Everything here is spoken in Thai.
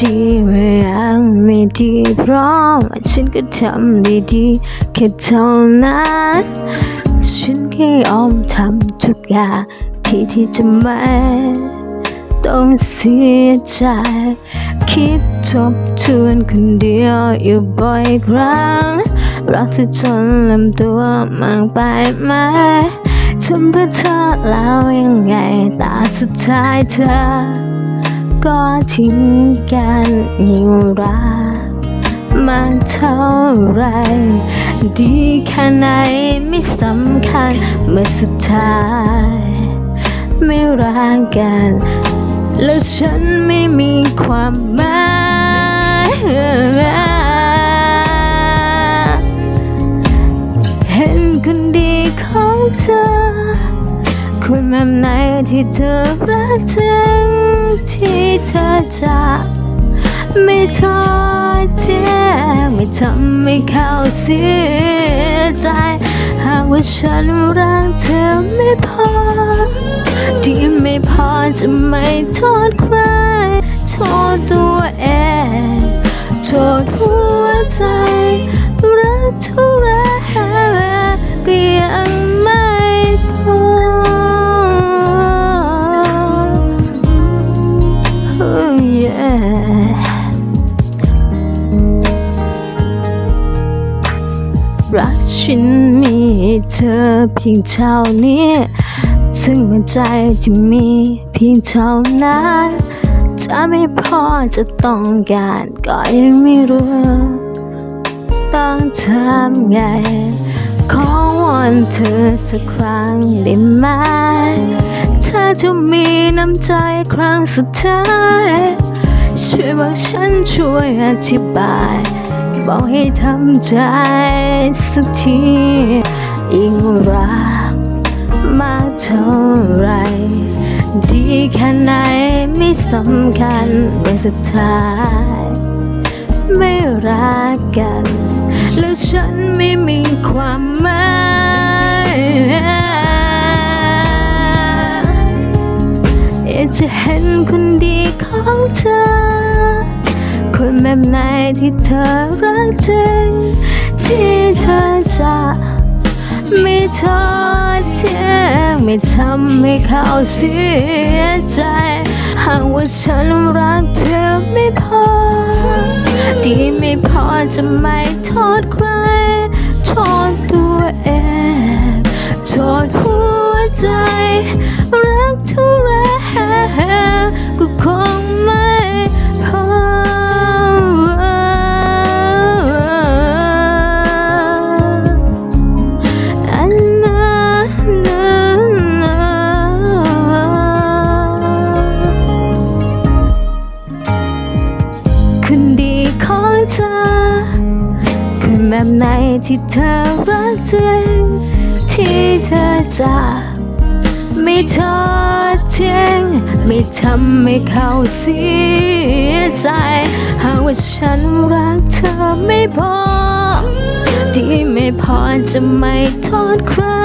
ดีไม่ยังไม่ดีเพราะฉันก็ทำได้ดีแค่เท่านั้นฉันแค่ยอมทำทุกอย่างที่ที่จะไม่ต้องเสียใจคิดทบทวนคนเดียวอยู่บ่อยครั้ง รักที่จนลำตัวมากไปไหมทำเพื่อเธอแล้วยังไงต่สุดท้ายเธอ ก็ทิ้งกันยิ่งรักมากเท่าไร ดีแค่ไหนไม่สำคัญเมื่อสุดท้าย ไม่รักกัน แล้วฉันไม่มีความหมายเห็นคนดีของเธอ คนแบบไหนที่เธอรักจริง จะไม่ทอดทิ้งไม่ทำให้เขาเสียใจ หากว่าฉันรักเธอไม่พอ ที่ไม่พอจะไม่โทษใคร โทษตัวเอง รักฉันมีเธอเพียงเท่านี้ ซึ่งหัวใจที่มีเพียงเท่านั้นจะไม่พอจะต้องการก็ยังไม่รู้ ต้องทำไง ขอวอนเธอสักครั้งได้ไหมถ้าจะมีน้ำใจครั้งสุดท้าย ช่วยบอกฉันช่วยอธิบาย บอกให้ทำใจสักทียิ่งรักมากเท่าไร ดีแค่ไหนไม่สำคัญเมื่อสุดท้าย ไม่รักกัน แล้วฉันไม่มีความหมายอยากจะเห็นคนดีของเธอ คนแบบไหนที่เธอรักจริง ที่เธอจะไม่ทอดทิ้งไม่ทำให้เขาเสียใจ หากว่าฉันรักเธอไม่พอ ดีไม่พอจะไม่โทษใคร โทษตัวเอง โทษ ไหนที่เธอรักจริง ที่เธอจะไม่ทอดทิ้งไม่ทำให้เขาเสียใจ หากว่าฉันรักเธอไม่พอที่ไม่พอจะไม่โทษใคร